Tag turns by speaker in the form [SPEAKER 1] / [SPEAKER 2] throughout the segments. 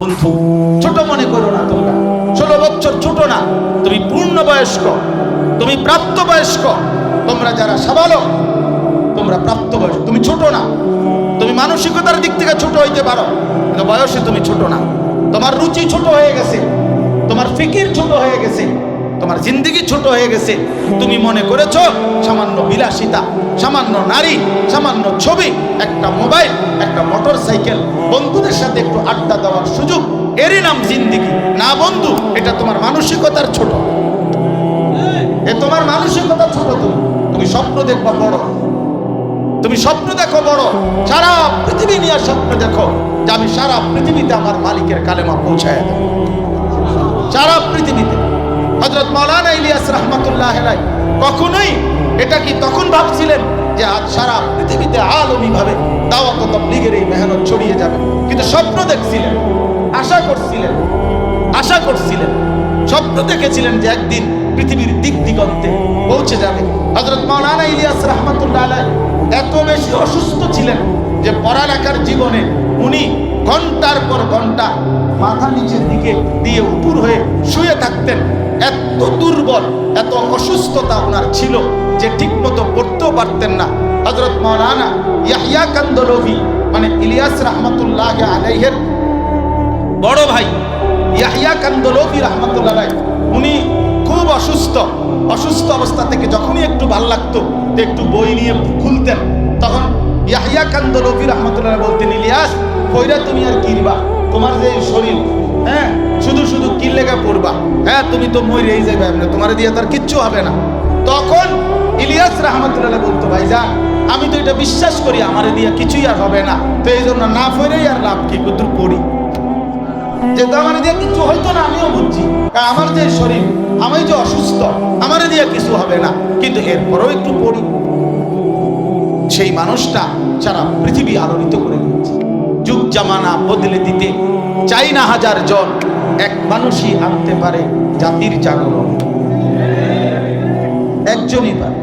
[SPEAKER 1] বন্ধু, ছোট মনে করো না তোমরা। ষোলো বছর ছোট না, তুমি পূর্ণ বয়স্ক, তুমি প্রাপ্ত বয়স্ক। তোমরা যারা সাবালক, তোমরা প্রাপ্ত বয়স্ক। তুমি ছোট না, তুমি মানসিকতার দিক থেকে ছোট হইতে পারো, কিন্তু বয়সে তুমি ছোট না। তোমার রুচি ছোট হয়ে গেছে, তোমার ফিকির ছোট হয়ে গেছে তোমার জিন্দিগি ছোট হয়ে গেছে। তুমি মনে করেছ সামান্য বিলাসিতা, সামান্য নারী, সামান্য ছবি, একটা মোবাইল, একটা মোটর সাইকেল বন্ধুদের সাথে একটু আড্ডা দেওয়ার সুযোগ, এরই নাম জিন্দিগি। না বন্ধু, এটা তোমার মানসিকতার ছোট। এ তোমার মানসিকতা ছোট তুমি। তুমি স্বপ্ন দেখবা বড়। তুমি স্বপ্ন দেখো বড়। সারা পৃথিবী নিয়ে স্বপ্ন দেখো যে আমি সারা পৃথিবীতে আমার মালিকের কালেমা পৌঁছায় সারা পৃথিবীতে। হজরত মৌলানা ইলিয়াস রহমতুল্লাহ কখনোই এটা কি তখন ভাবছিলেন যে আজ সারা পৃথিবীতে আলমী ভাবে দাওয়াত তবলিগের এই মেহনত ছড়িয়ে যাবে? কিন্তু স্বপ্ন দেখছিলেন, আশা করছিলেন আশা করছিলেন, স্বপ্ন দেখেছিলেন যে একদিন পৃথিবীর দিক দিগন্তে পৌঁছে যাবে। হজরত মৌলানা ইলিয়াস রহমতুল্লাহ এত বেশি অসুস্থ ছিলেন যে পড়ালেখার জীবনে উনি ঘণ্টার পর ঘণ্টা মাথা নিচের দিকে দিয়ে উপর হয়ে শুয়ে থাকতেন। এত দুর্বল, এত অসুস্থতা ওনার ছিল যে ঠিকমতো পড়তেও পারতেন না। হজরত মৌলানা ইয়াহিয়া কান্দলভি মানে ইলিয়াস রহমতুল্লাহ আলাইহের বড় ভাই ইয়াহিয়া কান্দলভি রহমতুল্লাহ উনি খুব অসুস্থ। অসুস্থ অবস্থা থেকে যখনই একটু ভালো লাগতো, একটু বই নিয়ে খুলতেন, তখন ইয়াহিয়া কান্দলভি রহমতুল্লাহ বলতেন, ইলিয়াস কইরা তুমি আর কিরবা? তোমার যে শরীর হ্যাঁ? শুধু শুধু কি লেগে পড়বা? হ্যাঁ তুমি তো মরেই যাবে এমনি। তোমার দিয়ে তার কিচ্ছু হবে না। তখন ইলিয়াস রহমতুল্লাহ বলতো, ভাই যা, আমি তো এটা বিশ্বাস করি, আমারে দিয়ে কিছুই আর হবে না। তো এই জন্য না ফেরেই আর লাভ কি? কুতুর পড়ি। যে তো আমার দিয়ে কিছু হইতো না, আমিও বুঝছি। কারণ আমার যে শরীর, আমি যে অসুস্থ, আমার দিয়ে কিছু হবে না। কিন্তু এরপরেও একটু পড়ি। সেই মানুষটা সারা পৃথিবী আলোড়িত করে যুগ জামানা বদলে দিতে চাই না হাজার জন। এক মানুষই আনতে পারে জাতির জাগরণ। একজনই পারে।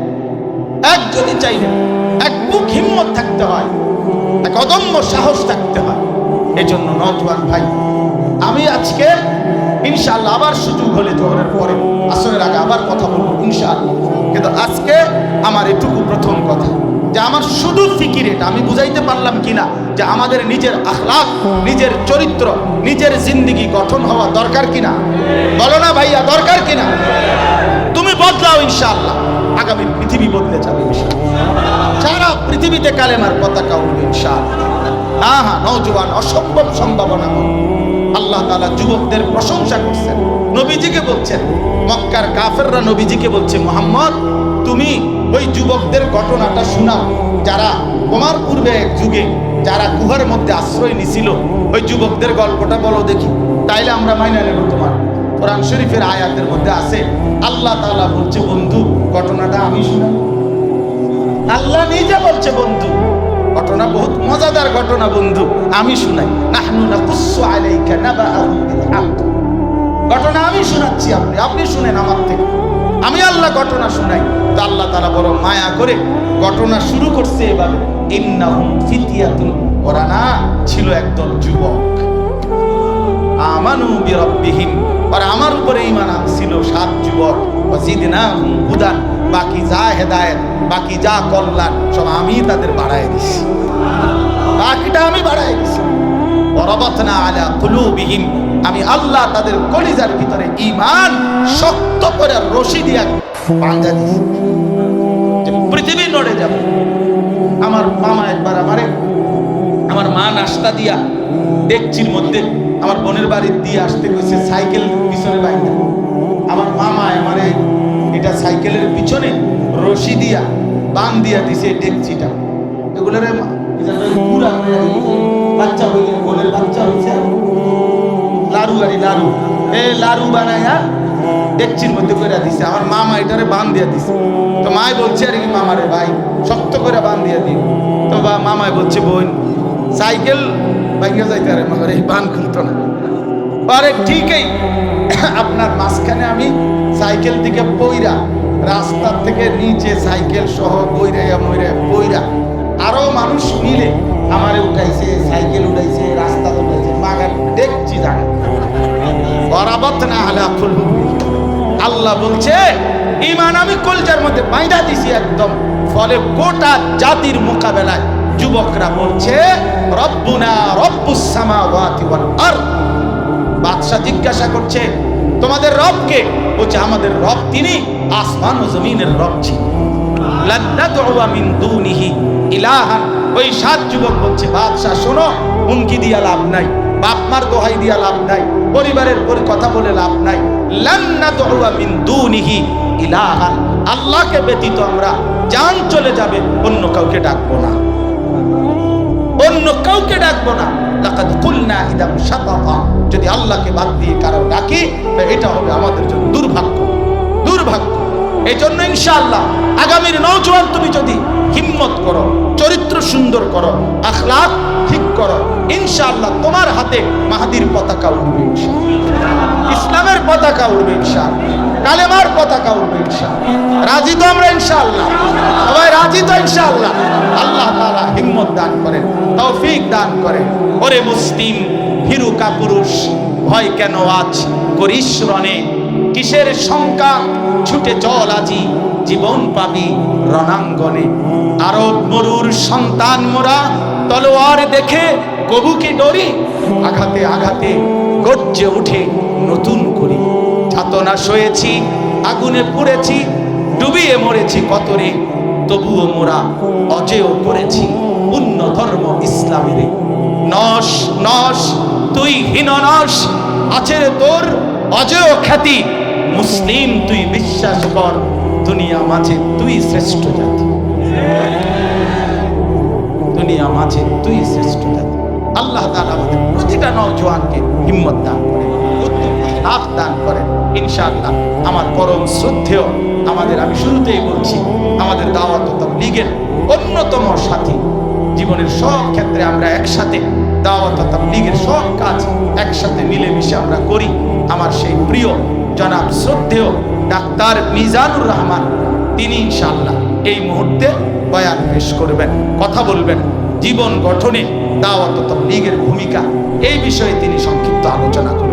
[SPEAKER 1] একজনই চাইলে এক বুক হিম্মত থাকতে হয়, এক অদম্য সাহস থাকতে হয়। এজন্য নজওয়ান ভাই, আমি আজকে ইনশাআল্লাহ আবার সুযোগ হলে জোহরের পরে আসরের আগে আবার কথা বলব ইনশাআল্লাহ। কিন্তু আজকে আমার এটুকু প্রথম কথা। যে আমার শুধু ফিকির এটা আমি বুঝাইতে পারলাম কিনা, যে আমাদের নিজের আখলাক নিজের চরিত্র, নিজের জিন্দিগি গঠন হওয়া দরকার কিনা? বলো না ভাইয়া, দরকার কিনা? তুমি বদলাও ইনশাআল্লাহ। আগামী পৃথিবী বদলে যাবে সারা পৃথিবীতে কালেমার পতাকা উঠবে ইনশাআল্লাহ। হ্যাঁ হ্যাঁ নৌজওয়ান অসম্ভব সম্ভাবনা। আল্লাহ তালা যুবকদের প্রশংসা করছেন। নবীজিকে বলছেন, মক্কার কাফেররা নবীজিকে বলছে, মোহাম্মদ, তুমি ওই যুবকদের ঘটনাটা শোনাও। যারা তোমার পূর্বে এক যুগে, যারা গুহার মধ্যে আশ্রয় নিছিল, ওই যুবকদের গল্পটা বলো দেখি। তাইলে আমরা মাইনা নেব তোমার কোরআন শরীফের আয়াতের মধ্যে আছে, আল্লাহ তাআলা বলছে, বন্ধু, ঘটনাটা আমি শুনাই আল্লাহ নিজে বলছে, বন্ধু ঘটনা বহুত মজাদার ঘটনা, বন্ধু। আমি শুনাই। ঘটনা আমি শোনাচ্ছি আপনি। আপনি শুনেন আমার থেকে। আমি আল্লাহ ঘটনা শুনাই। তো আল্লাহ তারা বড় মায়া করে ঘটনা শুরু করছে এভাবে। ইন্নাহুম ফিতিয়াতুন। ওরা না ছিল একদল যুবক। আমানু বিরব্বিহিম। আর আমার উপরে ঈমান আনছিল সাত যুবক। ওয়াজিদনাহুম হুদান, বাকি যা হেদায়েত, বাকি যা কল্যাণ, সব আমি তাদের বাড়ায় দিছি। বাকিটা আমি বাড়ায় দিছি। ওয়ারাবাতনা আলা কুলুবিহিম, আমি আল্লাহ তাদের কলিজার ভিতরে ইমান শক্ত করে রশি দিয়া বাঁধা দিছি। যে পৃথিবী নড়ে যাবে। আমার মামা একবার আমারে, আমার মা নাস্তা দিয়া ডেকচির মধ্যে আমার বোনের বাড়ির দিয়ে আসতে কইছে, সাইকেল পিছনে বাইন্দা। আমার মামা আমারে এটা সাইকেলের পিছনে রশি দিয়া, বান দিয়া দিছে ডেকচিটা এগুলোরে পুরা গেছে। বাচ্চা হইলে বোনের বাচ্চা হইছে লাড়ু গাড়ি লাড়ু এ লাড়ু বানায়া ডেকচির মধ্যে করে দিছে। আমার মামা এটারে বান দিয়া দিছে। তো মাই বলছে, আর কি মামারে ভাই, শক্ত করে বান দিয়া দিও। তো বা মামায় বলছে, বোন, সাইকেল ভাঙ্গে যাইতে আরে মামার এই বান খুলতো না। আরে ঠিকই, আপনার মাঝখানে আমি সাইকেল থেকে পইরা, রাস্তার থেকে নিচে সাইকেল সহ বইরা মইরা বইরা আরও মানুষ মিলে আমারে উঠাইছে, সাইকেল উঠাইছে, রাস্তা উঠাইছে বাগান দেখছি জায়গা বরাবত না আলা খুলু আল্লাহ বলছে ইমান আমি কলজার মধ্যে বাইন্দা দিছি একদম, ফলে গোটা জাতির মোকাবেলায় যুবকরা বলছে, রব্বুনা রব্বুস সামাওয়াতি ওয়াল আরদ। বাদশাহ জিজ্ঞাসা করছে, তোমাদের রবকে বলছে, আমাদের রব তিনি, আসমান ও জমিনের রব ছিলেন। মিন দুনিহি ইলাহান। ওই সাত যুবক বলছে, বাদশাহ, শোনো, হুমকি দিয়া লাভ নাই, বাপ মার দোহাই দিয়া লাভ নাই, পরিবারের পরি কথা বলে লাভ নাই। মিন দুনিহি ইলাহান। আল্লাহকে ব্যতীত আমরা যান চলে যাবে, অন্য কাউকে ডাকবো না। ডাকবো না। যদি আল্লাহকে বাদ দিয়ে কারও ডাকি এটা হবে আমাদের জন্য দুর্ভাগ্য। দুর্ভাগ্য। এই জন্য ইনশাআল্লাহ আগামীর নৌজওয়ান তুমি যদি হিম্মত করো, চরিত্র সুন্দর করো, আখলাক ঠিক করো, ইনশাআল্লাহ তোমার হাতে মাহাদির পতাকা উঠবে ইসলামের পতাকা উঠবে কালেমার পতাকা উঠবে ইনশাআল্লাহ। রাজি তো আমরা ইনশাআল্লাহ। সবাই রাজি তো ইনশাআল্লাহ। হিম্মত দান করেন, তৌফিক দান করেন। ওরে মুসলিম হিরুকা পুরুষ ভয় কেন আজ করিস রণে? কিসের শঙ্কা? ছুটে চল আজি, জীবন পাবি রণাঙ্গনে। আরব মরুর সন্তান মোরা, তলোয়ার দেখে কবু কি ডরি? আঘাতে আঘাতে গর্জে উঠে নতুন করি। যাতনা সয়েছি, আগুনে পুড়েছি, ডুবিয়ে মরেছি কতরে? তবুও মোরা অজেয় করেছি পুণ্য ধর্ম ইসলামের। নস নস, তুই হীন নস আছে তোর অজেয় খ্যাতি। মুসলিম তুই বিশ্বাস কর, দুনিয়া মাঝে তুই শ্রেষ্ঠ জাতি। দুনিয়া মাঝে তুই শ্রেষ্ঠ জাতি। আল্লাহ তাআলা আমাদের প্রতিটা নওজোয়ানকে হিম্মত দান করেন। উত্তম দান করেন। ইনশাআল্লাহ আমার পরম শ্রদ্ধেয়, আমাদের আমি শুরুতেই বলছি, আমাদের দাওয়াত লীগের অন্যতম সাথী। জীবনের সব ক্ষেত্রে আমরা একসাথে দাওয়াত লীগের সব কাজ একসাথে মিলেমিশে আমরা করি। আমার সেই প্রিয় জনাব শ্রদ্ধেয় ডাক্তার মিজানুর রহমান, তিনি ইনশাআল্লাহ এই মুহূর্তে বয়ান পেশ করবেন, কথা বলবেন। জীবন গঠনে দাওয়াত লীগের ভূমিকা, এই বিষয়ে তিনি সংক্ষিপ্ত আলোচনা করবেন।